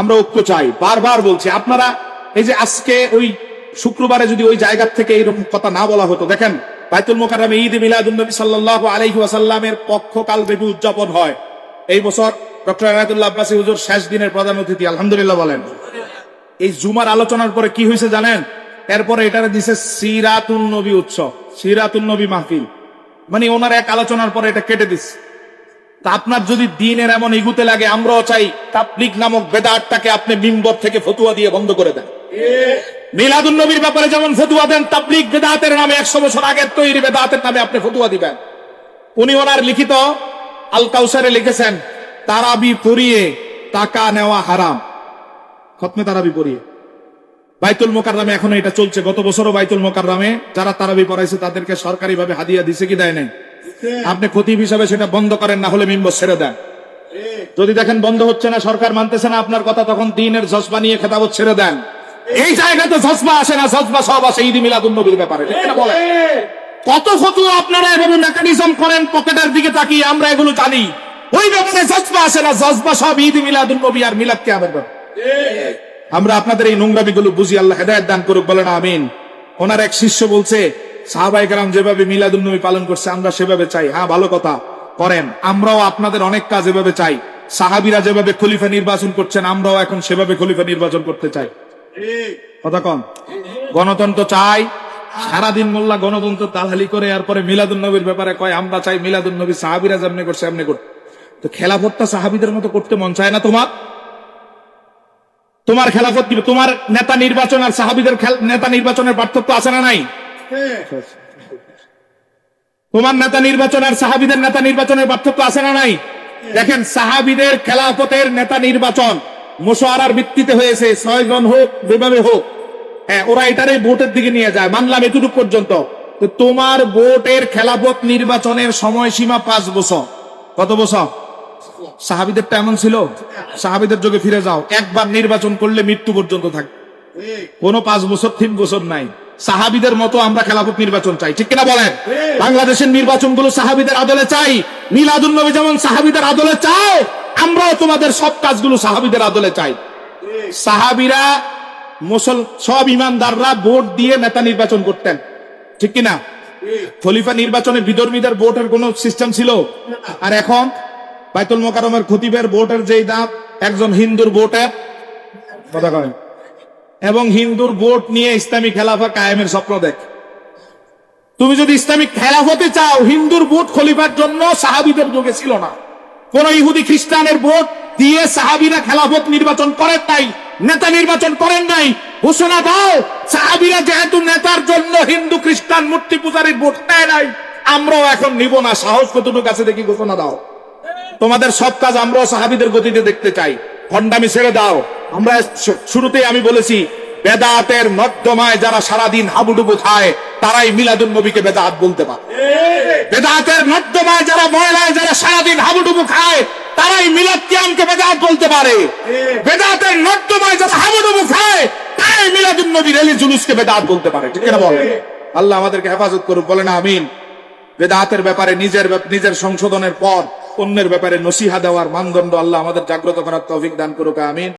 আমরা ঐক্য চাই। বারবার বলছি, আপনারা এই যে আজকে ওই শুক্রবারে যদি ওই জায়গার থেকে এইরকম কথা না বলা হতো, দেখেন, বাইতুল মোকাররমে ঈদ মিলাদুন নবী সাল্লাল্লাহু আলাইহি ওয়াসাল্লামের পক্ষকাল ব্যাপী উদযাপন হয়। এই বছর ডক্টর এনায়তুল্লাহ আব্বাসী হুজুর শেষ দিনের প্রধান অতিথি, আলহামদুলিল্লাহ বলেন। এই জুমার আলোচনার পরে কি হয়েছে জানেন? এরপরে এটারে দিছে সিরাতুন নবী উৎসব, সিরাতুন নবী মাহফিল। মানে ওনার এক আলোচনার পরে এটা কেটে দিচ্ছে তা আপনার যদি দিনের এমন ইগুতে লাগে, আমরাও চাই তাবলিক নামক বেদারটাকে আপনি মিম্বর থেকে ফতুয়া দিয়ে বন্ধ করে দেন। মিলাদুন নবীর ব্যাপারে যেমন ফতুয়া দেন তাবলিক বেদাতের নামে একশো বছর আগের তৈরি বেদাতের নামে আপনি ফতুয়া দিবেন। উনি ওনার লিখিত আল কাউসারে লিখেছেন, তারাবি পড়িয়ে টাকা নেওয়া হারাম। খতমে তারাবি পড়িয়ে। বাইতুল মোকাররামে এখন এটা চলছে। গত বছরও বাইতুল মোকাররামে যারা তারাবি পড়াইছে, তাদেরকে সরকারিভাবে হাদিয়া দিছে কি দেয় নাই? আপনি খতিব হিসাবে সেটা বন্ধ করেন না হলে মিম্বর ছেড়ে দেন। যদি দেখেন বন্ধ হচ্ছে না সরকার মানতেছে না আপনার কথা তখন দিনের জজবা নিয়ে খেতাবত ছেড়ে দেন। এই জায়গাতে জজবা আসে না জজবা সব আসে ঈদ মিলাদুন নবীর ব্যাপারে? কত ফতুয়া আপনারা এভাবে মেকানিজম করেন পকেটের দিকে তাকিয়ে আমরা এগুলো জানি। ওই ব্যাপারে জজবা আসে না জজবা সব ঈদ মিলাদুন নবী আর মিলাদ কে আমার আমরা আপনাদের এই নোংরামি গুলো বুঝি আল্লাহ হেদায়ত দান করুক বলেন আমিন। ওনার এক শিষ্য বলছে সাহাবাই কালাম যেভাবে মিলাদুন নবী পালন করছে, আমরা সেভাবে চাই। হ্যাঁ ভালো কথা। করেন, আমরাও আপনাদের অনেক কাজ এভাবে চাই। সাহাবিরা যেভাবে খলিফা নির্বাচন করছেন, আমরাও এখন সেভাবে খলিফা নির্বাচন করতে চাই। কথা কন গণতন্ত্র চাই। সারাদিন মোল্লা গণতন্ত্র তালহালি করে, এরপরে মিলাদুন নবীর ব্যাপারে কয়, আমরা চাই মিলাদুন নবী সাহাবিরা যেমনি করছে এমনি করতে তো খেলাফতটা সাহাবিদের মতো করতে মন চায় না তোমার? তোমার খেলাফত কি? তোমার নেতা নির্বাচন আর সাহাবিদের নেতা নির্বাচনের পার্থক্য আছে না নাই? তোমার নেতা নির্বাচন আর সাহাবিদের নেতা নির্বাচনের পার্থক্য আছে না নাই? দেখেন, সাহাবিদের খেলাফতের নেতা নির্বাচন মোশারার ভিত্তিতে হয়েছে ছয় জন হোক যেভাবে হোক। হ্যাঁ ওরা এটারে ভোটের দিকে নিয়ে যায়। মানলাম এতটুকু পর্যন্ত। তোমার ভোটের খেলাফত নির্বাচনের সময়সীমা পাঁচ বছর। কত বছর? সাহাবিদেরটা এমন ছিল? সাহাবিদের যোগে ফিরে যাও। একবার নির্বাচন করলে মৃত্যু পর্যন্ত থাকে কোনো পাঁচ বছর, তিন বছর নাই। সাহাবিদের মতো আমরা খেলাফত নির্বাচন চাই। ঠিক কিনা বলেন? বাংলাদেশের নির্বাচনগুলো সাহাবিদের আদলে চাই। মিলাদুল নবী যেমন সাহাবিদের আদলে চাও আমরাও তোমাদের সব কাজগুলো সাহাবিদের আদলে চাই। সাহাবিরা মুসল সব ইমানদাররা ভোট দিয়ে নেতা নির্বাচন করতেন। ঠিক কিনা? খলিফা নির্বাচনে বিধর্মীদের ভোটের কোন সিস্টেম ছিল? আর এখন বাইতুল মোকারমের খতিবের ভোটের যেই দাম একজন হিন্দুর ভোটের কথা কয় এবং হিন্দুর ভোট নিয়ে ইসলামী খেলাফা কায়েমের স্বপ্ন দেখ। তুমি যদি ইসলামিক খেলাফতে চাও, হিন্দুর ভোট খলিফার জন্য সাহাবিদের যুগে ছিল না। কোন ইহুদি খ্রিস্টানের ভোট দিয়ে সাহাবিরা খেলাফত নির্বাচন করেন নাই, নেতা নির্বাচন করেন নাই। ঘোষণা দাও, সাহাবিরা যেহেতু নেতার জন্য হিন্দু খ্রিস্টান মূর্তি পূজারীর ভোট নেয় নাই, আমরাও এখন নিব না। সাহস কতটুকু আছে দেখি ঘোষণা দাও। তোমাদের সব কাজ আমরাও সাহাবিদের গতিতে দেখতে চাই। খন্ডামি ছেড়ে দাও। আমরা শু- শুরুতেই আমি বলেছি, বেদাতের নর্দমায় যারা সারাদিন হাবুডুবু খায়, তারাই মিলাদুন নবীকে বেদাত বলতে পারে। বেদাতের নর্দমায় যারা ময়লায় যারা সারাদিন হাবুডুবু খায়, তারাই মিলাদ কিয়ামকে বেদাত বলতে পারে। বেদাতের নর্দমায় যারা হাবুডুবু খায়, তারাই মিলাদুন নবী রেলি জুলুসকে বেদাত বলতে পারে। ঠিক না বলে? আল্লাহ আমাদেরকে হেফাজত করুক, বলেন আমিন। বেদাতের ব্যাপারে নিজের নিজের সংশোধনের পর অন্যের ব্যাপারে নসিহা দেওয়ার মানদণ্ড আল্লাহ আমাদের জাগ্রত করার তৌফিক দান করুক আমিন।